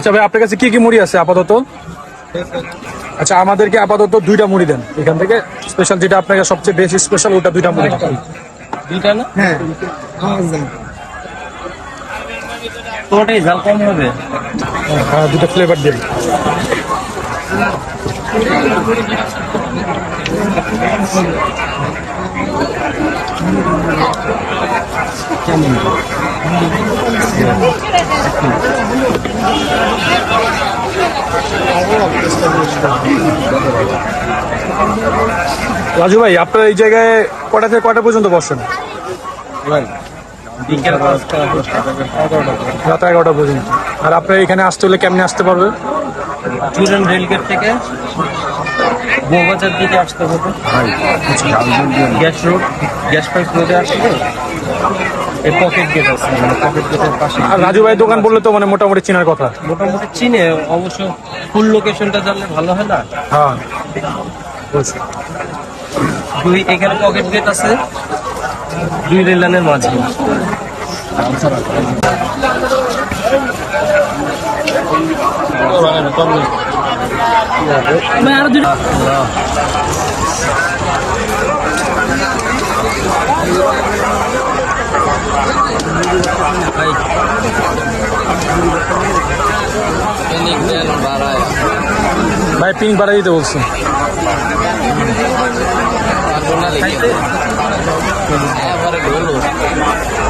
আচ্ছা ভাই আপনার কাছে কি কি মুড়ি আছে আপাতত? আচ্ছা আমাদেরকে আপাতত দুইটা মুড়ি দেন। এখান থেকে স্পেশাল যেটা আপনাকে সবচেয়ে বেশি স্পেশাল ওটা দুইটা মুড়ি দুইটা না? হ্যাঁ। আওয়াজ দেন তোমারটাই ঝাল কম হবে। হ্যাঁ দুটো ফ্লেভার দিন। রাজু ভাই আপনার এই জায়গায় কটা থেকে কটা পর্যন্ত বসেন? রাত এগারোটা পর্যন্ত। আর আপনার এখানে আসতে হলে কেমনে আসতে পারবে? চুরেন রেলগেট থেকে বউবাজার দিকে আসতে হবে। গ্যাস রোড গ্যাস পাইপ রোডে আসলে এই পকেট গেট আছে মানে পকেট গেটের পাশে আর রাজু ভাই দোকান বললে তো মানে মোটামুটি চিনার কথা। মোটামুটি চিনে অবশ্য ফুল লোকেশনটা জানলে ভালো হয় না? হ্যাঁ। বুঝছি। দুই এখানে পকেট গেট আছে দুই রেল লাইনের মাঝে ভাই। পিঙ্ক বাড়া দিতে বলছি। আচ্ছা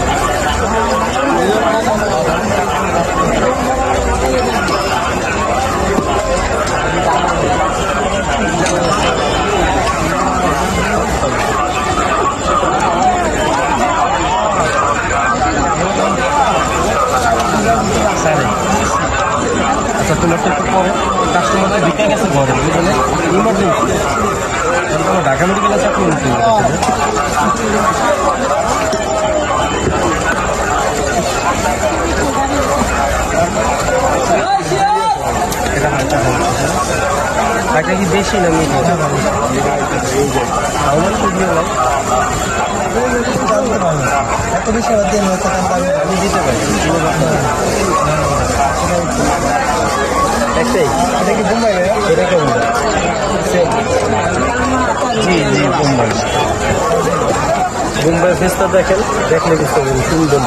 তো একটু পরে কাস্টমার তো ঢুকে গেছে ঘরে, বুঝলে? ইমার্জেন্সি ঢাকা মেডিকেল আছে আপনি টাকা কি বেশি না আমার এত বেশি দিয়ে আমি দিতে পারি। একটাই? এটা কি বোম্বাই এটা কেমন জি জি বোম্বাই। বোম্বাই ফেসটা দেখেন দেখলে বুঝতে পারবেন সুন্দর